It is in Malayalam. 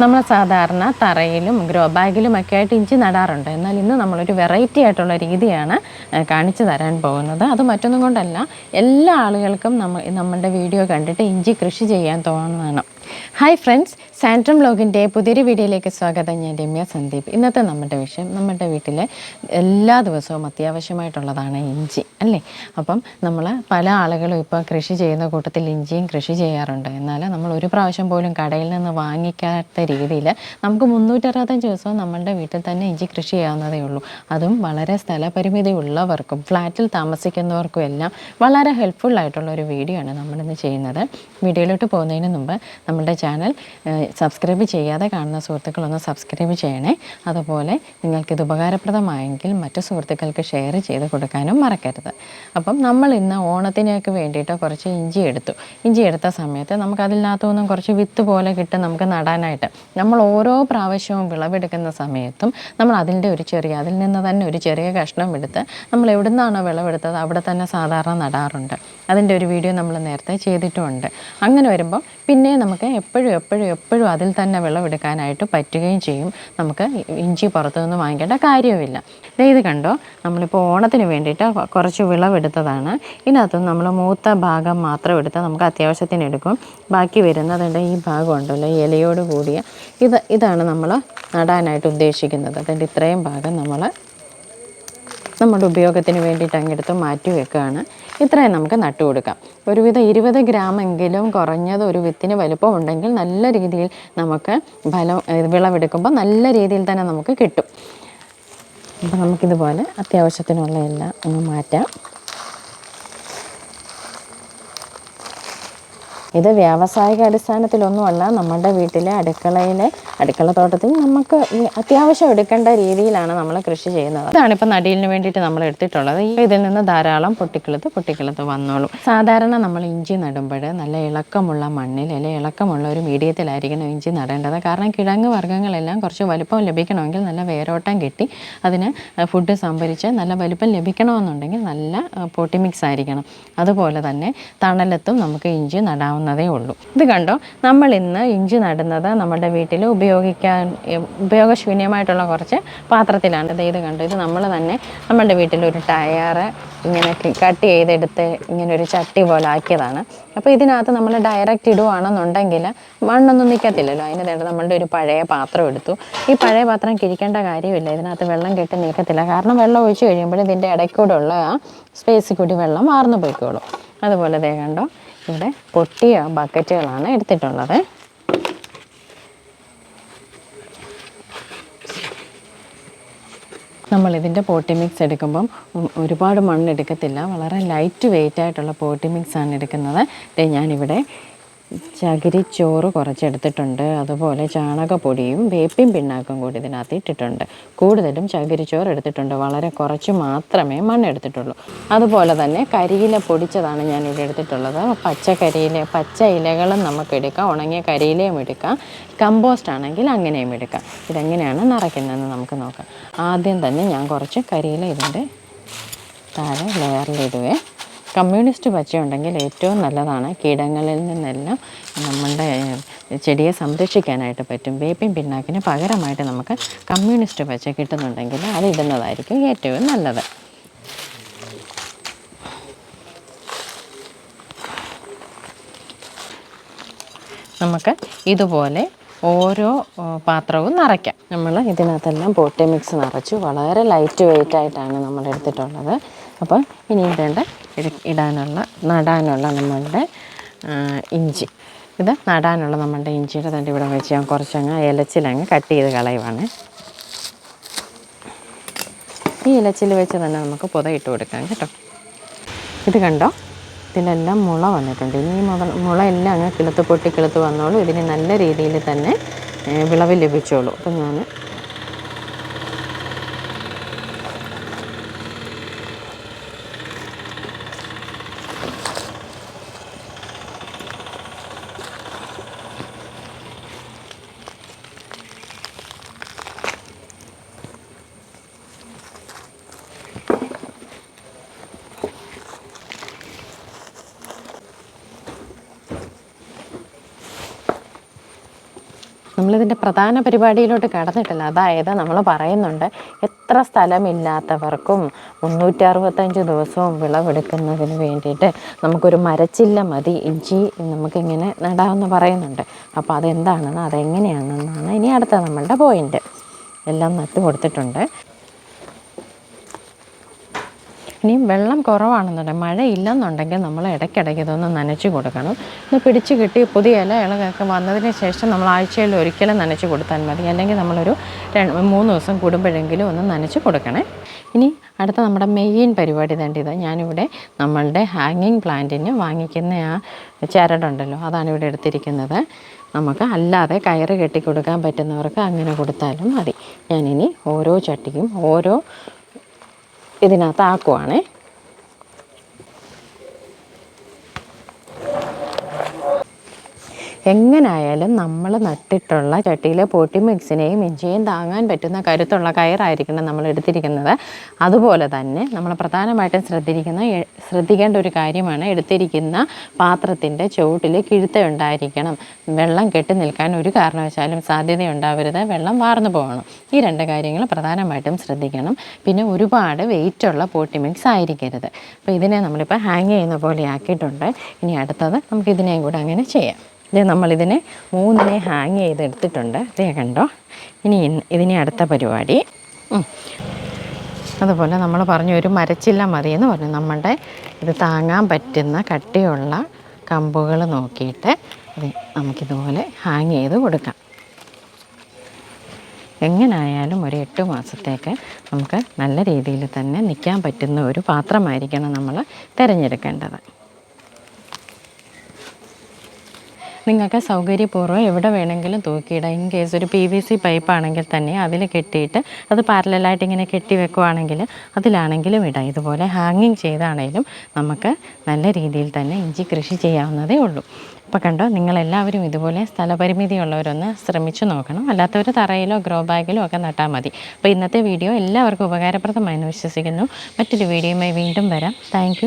നമ്മൾ സാധാരണ തറയിലും ഗ്രോ ബാഗിലും ഒക്കെ ആയിട്ട് ഇഞ്ചി നടാറുണ്ട്. എന്നാൽ ഇന്ന് നമ്മളൊരു വെറൈറ്റി ആയിട്ടുള്ള രീതിയാണ് കാണിച്ചു തരാൻ പോകുന്നത്. അത് മറ്റൊന്നും കൊണ്ടല്ല എല്ലാ ആളുകൾക്കും നമ്മ നമ്മളുടെ വീഡിയോ കണ്ടിട്ട് ഇഞ്ചി കൃഷി ചെയ്യാൻ തോന്നുന്നതാണ്. ഹായ് ഫ്രണ്ട്സ് സാൻട്രം ബ്ലോഗിന്റെ പുതിയൊരു വീഡിയോയിലേക്ക് സ്വാഗതം. ഞാൻ രമ്യ സന്ദീപ്. ഇന്നത്തെ നമ്മുടെ വിഷയം നമ്മുടെ വീട്ടിൽ എല്ലാ ദിവസവും അത്യാവശ്യമായിട്ടുള്ളതാണ് ഇഞ്ചി അല്ലേ? അപ്പം നമ്മൾ പല ആളുകളും ഇപ്പോൾ കൃഷി ചെയ്യുന്ന കൂട്ടത്തിൽ ഇഞ്ചിയും കൃഷി ചെയ്യാറുണ്ട്. എന്നാൽ നമ്മൾ ഒരു പ്രാവശ്യം പോലും കടയിൽ നിന്ന് വാങ്ങിക്കാത്ത രീതിയിൽ നമുക്ക് മുന്നൂറ്ററുപത്തഞ്ച് ദിവസവും നമ്മളുടെ വീട്ടിൽ തന്നെ ഇഞ്ചി കൃഷി ചെയ്യാവുന്നതേ ഉള്ളൂ. അതും വളരെ സ്ഥലപരിമിതി ഉള്ളവർക്കും ഫ്ലാറ്റിൽ താമസിക്കുന്നവർക്കും എല്ലാം വളരെ ഹെൽപ്ഫുൾ ആയിട്ടുള്ള ഒരു വീഡിയോ ആണ് നമ്മളിന്ന് ചെയ്യുന്നത്. വീഡിയോയിലോട്ട് പോകുന്നതിന് മുമ്പ് നമ്മുടെ ചാനൽ സബ്സ്ക്രൈബ് ചെയ്യാതെ കാണുന്ന സുഹൃത്തുക്കളൊന്ന് സബ്സ്ക്രൈബ് ചെയ്യണേ. അതുപോലെ നിങ്ങൾക്കിത് ഉപകാരപ്രദമായെങ്കിൽ മറ്റു സുഹൃത്തുക്കൾക്ക് ഷെയർ ചെയ്ത് കൊടുക്കാനും മറക്കരുത്. അപ്പം നമ്മൾ ഇന്ന് ഓണത്തിനൊക്കെ വേണ്ടിയിട്ട് കുറച്ച് ഇഞ്ചി എടുത്തു. ഇഞ്ചി എടുത്ത സമയത്ത് നമുക്ക് അതിനകത്തുനിന്നും കുറച്ച് വിത്ത് പോലെ കിട്ടും നമുക്ക് നടാനായിട്ട്. നമ്മൾ ഓരോ പ്രാവശ്യവും വിളവെടുക്കുന്ന സമയത്തും നമ്മൾ അതിന്റെ ഒരു ചെറിയ അതിൽ നിന്ന് തന്നെ ഒരു ചെറിയ കഷ്ണം എടുത്ത് നമ്മൾ എവിടെ നിന്നാണോ വിളവെടുത്തത് അവിടെ തന്നെ സാധാരണ നടാറുണ്ട്. അതിന്റെ ഒരു വീഡിയോ നമ്മൾ നേരത്തെ ചെയ്തിട്ടുമുണ്ട്. അങ്ങനെ വരുമ്പോൾ പിന്നെ നമുക്ക് എപ്പോഴും എപ്പോഴും എപ്പോഴും അതിൽ തന്നെ വിളവെടുക്കാനായിട്ട് പറ്റുകയും ചെയ്യും. നമുക്ക് ഇഞ്ചി പുറത്തുനിന്ന് വാങ്ങിക്കേണ്ട കാര്യവുമില്ല. ഇത് കണ്ടോ? നമ്മളിപ്പോൾ ഓണത്തിന് വേണ്ടിയിട്ട് കുറച്ച് വിളവെടുത്തതാണ്. ഇതിനകത്ത് നമ്മൾ മൂത്ത ഭാഗം മാത്രം എടുത്ത് നമുക്ക് അത്യാവശ്യത്തിന് എടുക്കും. ബാക്കി വരുന്നതിന്റെ ഈ ഭാഗം ഉണ്ടല്ലോ ഇലയോട് കൂടിയ. ഇത് ഇതാണ് നമ്മൾ നടാനായിട്ട് ഉദ്ദേശിക്കുന്നത്. അതിന്റെ ഇത്രയും ഭാഗം നമ്മൾ നമ്മുടെ ഉപയോഗത്തിന് വേണ്ടിയിട്ട് അങ്ങെടുത്ത് മാറ്റി വെക്കുകയാണ് ഇത്രയും നമുക്ക് നട്ടു കൊടുക്കാം. ഒരുവിധം ഇരുപത് ഗ്രാമെങ്കിലും കുറഞ്ഞത് ഒരു വിത്തിന് വലുപ്പം ഉണ്ടെങ്കിൽ നല്ല രീതിയിൽ നമുക്ക് ഫലം വിളവെടുക്കുമ്പോൾ നല്ല രീതിയിൽ തന്നെ നമുക്ക് കിട്ടും. അപ്പോൾ നമുക്കിതുപോലെ അത്യാവശ്യത്തിനുള്ള എല്ലാം അങ്ങ് മാറ്റാം. ഇത് വ്യാവസായിക അടിസ്ഥാനത്തിലൊന്നുമല്ല. നമ്മുടെ വീട്ടിലെ അടുക്കളയിലെ അടുക്കള തോട്ടത്തിൽ നമുക്ക് അത്യാവശ്യം എടുക്കേണ്ട രീതിയിലാണ് നമ്മൾ കൃഷി ചെയ്യുന്നത്. ഇതാണ് ഇപ്പം നടീലിന് വേണ്ടിയിട്ട് നമ്മൾ എടുത്തിട്ടുള്ളത്. ഈ ഇതിൽ നിന്ന് ധാരാളം പൊട്ടിക്കിളുത്ത് പൊട്ടിക്കിളുത്ത് വന്നോളും. സാധാരണ നമ്മൾ ഇഞ്ചി നടുമ്പോൾ നല്ല ഇളക്കമുള്ള മണ്ണിൽ അല്ലെങ്കിൽ ഇളക്കമുള്ള ഒരു മീഡിയത്തിലായിരിക്കണം ഇഞ്ചി നടേണ്ടത്. കാരണം കിഴങ്ങ് വർഗങ്ങളെല്ലാം കുറച്ച് വലുപ്പം ലഭിക്കണമെങ്കിൽ നല്ല വേരോട്ടം കിട്ടി അതിന് ഫുഡ് സംഭരിച്ച് നല്ല വലുപ്പം ലഭിക്കണമെന്നുണ്ടെങ്കിൽ നല്ല പോട്ടി മിക്സ് ആയിരിക്കണം. അതുപോലെ തന്നെ തണലത്തും നമുക്ക് ഇഞ്ചി നടാവുന്നതേ ഉള്ളൂ. ഇത് കണ്ടോ? നമ്മൾ ഇന്ന് ഇഞ്ചി നടുന്നത് നമ്മുടെ വീട്ടിൽ ഉപയോഗിക്കാൻ ഉപയോഗശൂന്യമായിട്ടുള്ള കുറച്ച് പാത്രത്തിലാണ്. ഇത് ഇത് കണ്ടോ? ഇത് നമ്മൾ തന്നെ നമ്മുടെ വീട്ടിൽ ഒരു ടയറ് ഇങ്ങനെ കട്ട് ചെയ്തെടുത്ത് ഇങ്ങനെ ഒരു ചട്ടി പോലെ ആക്കിയതാണ്. അപ്പോൾ ഇതിനകത്ത് നമ്മൾ ഡയറക്റ്റ് ഇടുവാണെന്നുണ്ടെങ്കിൽ മണ്ണൊന്നും നിൽക്കത്തില്ലല്ലോ അതിന് വേണ്ടി നമ്മളുടെ ഒരു പഴയ പാത്രം എടുത്തു. ഈ പഴയ പാത്രം കിഴിക്കേണ്ട കാര്യമില്ല. ഇതിനകത്ത് വെള്ളം കെട്ടി നിൽക്കത്തില്ല. കാരണം വെള്ളം ഒഴിച്ചു കഴിയുമ്പോൾ ഇതിന്റെ ഇടയ്ക്കൂടെയുള്ള ആ സ്പേസിൽ കൂടി വെള്ളം വാർന്നു പോയിക്കോളും. അതുപോലെ ദേ കണ്ടോ? ഇവിടെ പൊട്ടിയ ബക്കറ്റുകളാണ് എടുത്തിട്ടുള്ളത്. നമ്മളിതിന്റെ പോട്ടി മിക്സ് എടുക്കുമ്പം ഒരുപാട് മണ്ണെടുക്കത്തില്ല. വളരെ ലൈറ്റ് വെയിറ്റ് ആയിട്ടുള്ള പോട്ടി മിക്സ് ആണ് എടുക്കുന്നത് ഞാനിവിടെ ചകിരിച്ചോറ് കുറച്ചെടുത്തിട്ടുണ്ട്. അതുപോലെ ചാണകപ്പൊടിയും വേപ്പിൻ പിണ്ണാക്കും കൂടി ഇതിനകത്ത് ഇട്ടിട്ടുണ്ട്. കൂടുതലും ചകിരിച്ചോറ് എടുത്തിട്ടുണ്ട്. വളരെ കുറച്ച് മാത്രമേ മണ്ണെടുത്തിട്ടുള്ളൂ. അതുപോലെ തന്നെ കരിയില പൊടിച്ചതാണ് ഞാനിവിടെ എടുത്തിട്ടുള്ളത്. പച്ച കരിയില പച്ച ഇലകളും നമുക്ക് എടുക്കാം. ഉണങ്ങിയ കരിയിലയും എടുക്കാം. കമ്പോസ്റ്റ് ആണെങ്കിൽ അങ്ങനെയും എടുക്കാം. ഇതെങ്ങനെയാണ് നിറയ്ക്കുന്നതെന്ന് നമുക്ക് നോക്കാം. ആദ്യം തന്നെ ഞാൻ കുറച്ച് കരിയില ഇതിന്റെ താഴെ ലെയറിലിടുവേ കമ്മ്യൂണിസ്റ്റ് പച്ച ഉണ്ടെങ്കിൽ ഏറ്റവും നല്ലതാണ് കീടങ്ങളിൽ നിന്നെല്ലാം നമ്മളുടെ ചെടിയെ സംരക്ഷിക്കാനായിട്ട് പറ്റും. വേപ്പിൻ പിണ്ണാക്കിന് പകരമായിട്ട് നമുക്ക് കമ്മ്യൂണിസ്റ്റ് പച്ച കിട്ടുന്നുണ്ടെങ്കിൽ അത് ഇടുന്നതായിരിക്കും ഏറ്റവും നല്ലത്. നമുക്ക് ഇതുപോലെ ഓരോ പാത്രവും നിറയ്ക്കാം. നമ്മൾ ഇതിനകത്തെല്ലാം പോട്ടി മിക്സ് നിറച്ചു വളരെ ലൈറ്റ് വെയിറ്റ് ആയിട്ടാണ് നമ്മൾ എടുത്തിട്ടുള്ളത്. അപ്പോൾ ഇനി ഇതേണ്ട ഇടാനുള്ള നടാനുള്ള നമ്മളുടെ ഇഞ്ചി. ഇത് നടാനുള്ള നമ്മളുടെ ഇഞ്ചിയുടെ തണ്ട് ഇവിടെ വെച്ച് ഞാൻ കുറച്ചങ്ങ് ഇലച്ചിലങ്ങ് കട്ട് ചെയ്ത് കളയുവാണ്. ഈ ഇലച്ചിൽ വെച്ച് തന്നെ നമുക്ക് പുത ഇട്ട് കൊടുക്കാം കേട്ടോ. ഇത് കണ്ടോ? ഇതിലെല്ലാം മുള വന്നിട്ടുണ്ട്. ഇനി ഈ മുള എല്ലാം അങ്ങ് കിളുത്ത് പൊട്ടി കിളുത്ത് വന്നോളൂ. ഇതിന് നല്ല രീതിയിൽ തന്നെ വിളവ് ലഭിച്ചോളൂ. അപ്പം ഞാൻ നമ്മളിതിന്റെ പ്രധാന പരിപാടിയിലോട്ട് കടന്നിട്ടില്ല. അതായത് നമ്മൾ പറയുന്നുണ്ട് എത്ര സ്ഥലമില്ലാത്തവർക്കും മുന്നൂറ്റി അറുപത്തഞ്ച് ദിവസവും വിളവെടുക്കുന്നതിന് വേണ്ടിയിട്ട് നമുക്കൊരു മരച്ചില്ല മതി ഇഞ്ചി നമുക്കിങ്ങനെ നടാമെന്ന് പറയുന്നുണ്ട്. അപ്പോൾ അതെന്താണെന്ന് അതെങ്ങനെയാണെന്നാണ് ഇനി അടുത്ത നമ്മളുടെ പോയിന്റ് എല്ലാം നട്ടു കൊടുത്തിട്ടുണ്ട് ഇനിയും വെള്ളം കുറവാണെന്നുണ്ടെങ്കിൽ മഴ ഇല്ലെന്നുണ്ടെങ്കിൽ നമ്മൾ ഇടയ്ക്കിടയ്ക്ക് ഇതൊന്ന് നനച്ച് കൊടുക്കണം. ഇന്ന് പിടിച്ച് കിട്ടി പുതിയ ഇല ഇളകൊക്കെ വന്നതിന് ശേഷം നമ്മൾ ആഴ്ചയിൽ ഒരിക്കലും നനച്ച് കൊടുത്താൽ മതി. അല്ലെങ്കിൽ നമ്മളൊരു മൂന്ന് ദിവസം കൂടുമ്പോഴെങ്കിലും ഒന്ന് നനച്ച് കൊടുക്കണേ. ഇനി അടുത്ത നമ്മുടെ മെയിൻ പരിപാടി തന്നെ ഇത്. ഞാനിവിടെ നമ്മളുടെ ഹാങ്ങിങ് പ്ലാന്റിന് വാങ്ങിക്കുന്ന ആ ചരടുണ്ടല്ലോ അതാണ് ഇവിടെ എടുത്തിരിക്കുന്നത്. നമുക്ക് അല്ലാതെ കയറ് കെട്ടി കൊടുക്കാൻ പറ്റുന്നവർക്ക് അങ്ങനെ കൊടുത്താലും മതി. ഞാനിനി ഓരോ ചട്ടിക്കും ഓരോ ഇതിനകത്ത് ആക്കുവാണേ. എങ്ങനായാലും നമ്മൾ നട്ടിട്ടുള്ള ചട്ടിയിലെ പോട്ടി മിക്സിനെയും ഇഞ്ചിയും താങ്ങാൻ പറ്റുന്ന കരുത്തുള്ള കയറായിരിക്കണം നമ്മൾ എടുത്തിരിക്കുന്നത്. അതുപോലെ തന്നെ നമ്മൾ പ്രധാനമായിട്ടും ശ്രദ്ധിക്കുന്ന ശ്രദ്ധിക്കേണ്ട ഒരു കാര്യമാണ് എടുത്തിരിക്കുന്ന പാത്രത്തിന്റെ ചുവട്ടിൽ കിഴുത്ത ഉണ്ടായിരിക്കണം. വെള്ളം കെട്ടി നിൽക്കാൻ ഒരു കാരണവശാലും സാധ്യതയുണ്ടാവരുത്. വെള്ളം വാർന്നു പോകണം. ഈ രണ്ട് കാര്യങ്ങൾ പ്രധാനമായിട്ടും ശ്രദ്ധിക്കണം. പിന്നെ ഒരുപാട് വെയിറ്റുള്ള പോട്ടി മിക്സ് ആയിരിക്കരുത്. അപ്പോൾ ഇതിനെ നമ്മളിപ്പോൾ ഹാങ് ചെയ്യുന്ന പോലെ ആക്കിയിട്ടുണ്ട്. ഇനി അടുത്തത് നമുക്ക് ഇതിനെയും കൂടെ അങ്ങനെ ചെയ്യാം. നമ്മളിതിനെ മൂന്നിനെ ഹാങ് ചെയ്ത് എടുത്തിട്ടുണ്ട് ഇതേ കണ്ടോ? ഇനി ഇതിനെ അടുത്ത പരിപാടി. അതുപോലെ നമ്മൾ പറഞ്ഞു ഒരു മരച്ചില്ല മതി എന്ന് പറഞ്ഞു. നമ്മുടെ ഇത് താങ്ങാൻ പറ്റുന്ന കട്ടിയുള്ള കമ്പുകൾ നോക്കിയിട്ട് നമുക്കിതുപോലെ ഹാങ് ചെയ്ത് കൊടുക്കാം. എങ്ങനായാലും ഒരു എട്ട് മാസത്തേക്ക് നമുക്ക് നല്ല രീതിയിൽ തന്നെ നിൽക്കാൻ പറ്റുന്ന ഒരു പാത്രമായിരിക്കണം നമ്മൾ തിരഞ്ഞെടുക്കേണ്ടത്. നിങ്ങൾക്ക് സൗകര്യപൂർവം എവിടെ വേണമെങ്കിലും തൂക്കിയിടാം. ഇൻ കേസ് ഒരു പി വി സി പൈപ്പ് ആണെങ്കിൽ തന്നെ അതിൽ കെട്ടിയിട്ട് അത് പാരലായിട്ട് ഇങ്ങനെ കെട്ടി വെക്കുവാണെങ്കിൽ അതിലാണെങ്കിലും ഇടാം. ഇതുപോലെ ഹാങ്ങിങ് ചെയ്താണേലും നമുക്ക് നല്ല രീതിയിൽ തന്നെ ഇഞ്ചി കൃഷി ചെയ്യാവുന്നതേ ഉള്ളൂ. അപ്പോൾ കണ്ടോ നിങ്ങളെല്ലാവരും ഇതുപോലെ സ്ഥലപരിമിതിയുള്ളവരൊന്ന് ശ്രമിച്ചു നോക്കണം. അല്ലാത്തവർ തറയിലോ ഗ്രോ ബാഗിലോ ഒക്കെ നട്ടാൽ മതി. അപ്പോൾ ഇന്നത്തെ വീഡിയോ എല്ലാവർക്കും ഉപകാരപ്രദമായെന്ന് വിശ്വസിക്കുന്നു. മറ്റൊരു വീഡിയോയുമായി വീണ്ടും വരാം. താങ്ക്